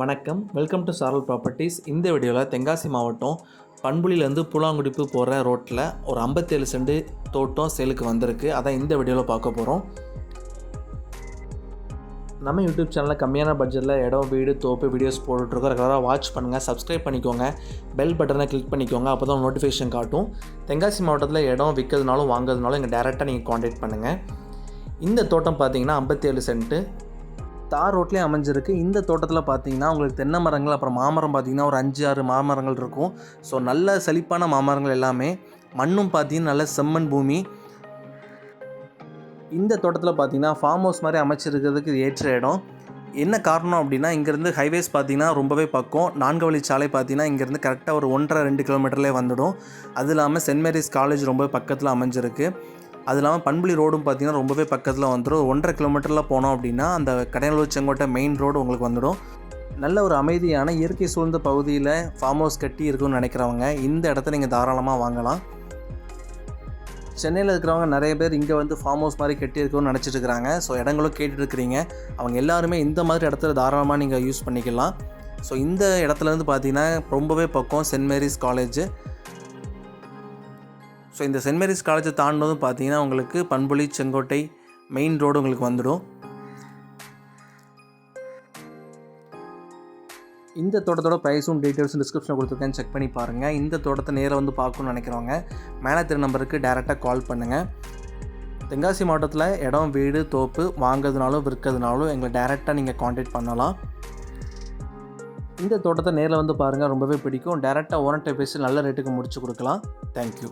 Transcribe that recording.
வணக்கம். Welcome to சாரல் properties இந்த வீடியோவில் தென்காசி மாவட்டம் பண்புலிலேருந்து பூலாங்குடிப்பு போகிற ரோட்டில் ஒரு ஐம்பத்தேழு செண்டு தோட்டம் சேலுக்கு வந்திருக்கு. அதான் இந்த வீடியோவில் பார்க்க போகிறோம் நம்ம யூடியூப் சேனலில் கம்மியான பட்ஜெட்டில் இடம் வீடு தோப்பு வீடியோஸ் போட்டுட்ருக்கோம். ரெகுலராக வாட்ச் பண்ணுங்கள் சப்ஸ்கிரைப் பண்ணிக்கோங்க. பெல் பட்டனை கிளிக் பண்ணிக்கோங்க அப்போ தான் நோட்டிஃபிகேஷன் காட்டும். தென்காசி மாவட்டத்தில் இடம் விற்கிறதுனாலும் வாங்குறதுனாலும் இங்கே டேரெக்டாக நீங்கள் காண்டாக்ட் பண்ணுங்கள் இந்த தோட்டம் பார்த்தீங்கன்னா ஐம்பத்தேழு சென்ட்டு தார் ரோட்லேயே அமைஞ்சிருக்கு. இந்த தோட்டத்தில் பார்த்தீங்கன்னா உங்களுக்கு தென்னை மரங்கள் அப்புறம் மாமரம் பார்த்தீங்கன்னா ஒரு அஞ்சு ஆறு மாமரங்கள் இருக்கும். ஸோ நல்ல செழிப்பான மாமரங்கள் எல்லாமே. மண்ணும் பார்த்தீங்கன்னா நல்ல செம்மண் பூமி. இந்த தோட்டத்தில் பார்த்தீங்கன்னா ஃபார்ம் ஹவுஸ் மாதிரி அமைச்சிருக்கிறதுக்கு ஏற்ற இடம். என்ன காரணம் அப்படின்னா இங்கேருந்து ஹைவேஸ் பார்த்தீங்கன்னா ரொம்பவே பக்கம். நான்கு வழி சாலை பார்த்தீங்கன்னா இங்கேருந்து கரெக்டாக ஒரு ஒன்றரை ரெண்டு கிலோமீட்டர்லேயே வந்துடும். அது இல்லாமல் சென்ட் மேரிஸ் காலேஜ் ரொம்ப பக்கத்தில் அமைஞ்சிருக்கு. அது இல்லாமல் பண்புலி ரோடும் பார்த்தீங்கன்னா ரொம்பவே பக்கத்தில் வந்துடும் ஒன்றரை கிலோமீட்டரில் போனோம் அப்படின்னா அந்த கடையலூர் செங்கோட்டை மெயின் ரோடு உங்களுக்கு வந்துடும். நல்ல ஒரு அமைதியான இயற்கை சூழ்ந்த பகுதியில் ஃபார்ம் ஹவுஸ் கட்டி இருக்குன்னு நினைக்கிறவங்க இந்த இடத்த நீங்கள் தாராளமாக வாங்கலாம். சென்னையில் இருக்கிறவங்க நிறைய பேர் இங்கே வந்து ஃபார்ம் ஹவுஸ் மாதிரி கட்டி இருக்குன்னு நினச்சிட்டு இருக்கிறாங்க. ஸோ இடங்களும் கேட்டுட்ருக்கிறீங்க அவங்க எல்லாருமே இந்த மாதிரி இடத்துல தாராளமாக நீங்கள் யூஸ் பண்ணிக்கலாம். ஸோ இந்த இடத்துலேருந்து பார்த்தீங்கன்னா ரொம்பவே பக்கம் சென்ட் மேரிஸ் காலேஜ் ஸோ இந்த சென்ட் மேரிஸ் காலேஜை தாண்டினதும் பார்த்தீங்கன்னா உங்களுக்கு பண்புலி செங்கோட்டை மெயின் ரோடு உங்களுக்கு வந்துடும். இந்த தோட்டத்தோட ப்ரைஸும் டீட்டெயில்ஸும் டிஸ்கிரிப்ஷனில் கொடுத்துருக்கேன். செக் பண்ணி பாருங்கள் இந்த தோட்டத்தை நேரில் வந்து பார்க்கணும்னு நினைக்கிறவங்க மேலே திரு நம்பருக்கு டேரெக்டாக கால் பண்ணுங்கள் தென்காசி மாவட்டத்தில் இடம் வீடு தோப்பு வாங்குறதுனாலும் விற்கிறதுனாலும் எங்களை டேரெக்டாக நீங்கள் காண்டாக்ட் பண்ணலாம். இந்த தோட்டத்தை நேரில் வந்து பாருங்கள் ரொம்பவே பிடிக்கும். டேரெக்டாக ஓனர்கிட்ட பேசி நல்ல ரேட்டுக்கு முடிச்சு கொடுக்கலாம். தேங்க்யூ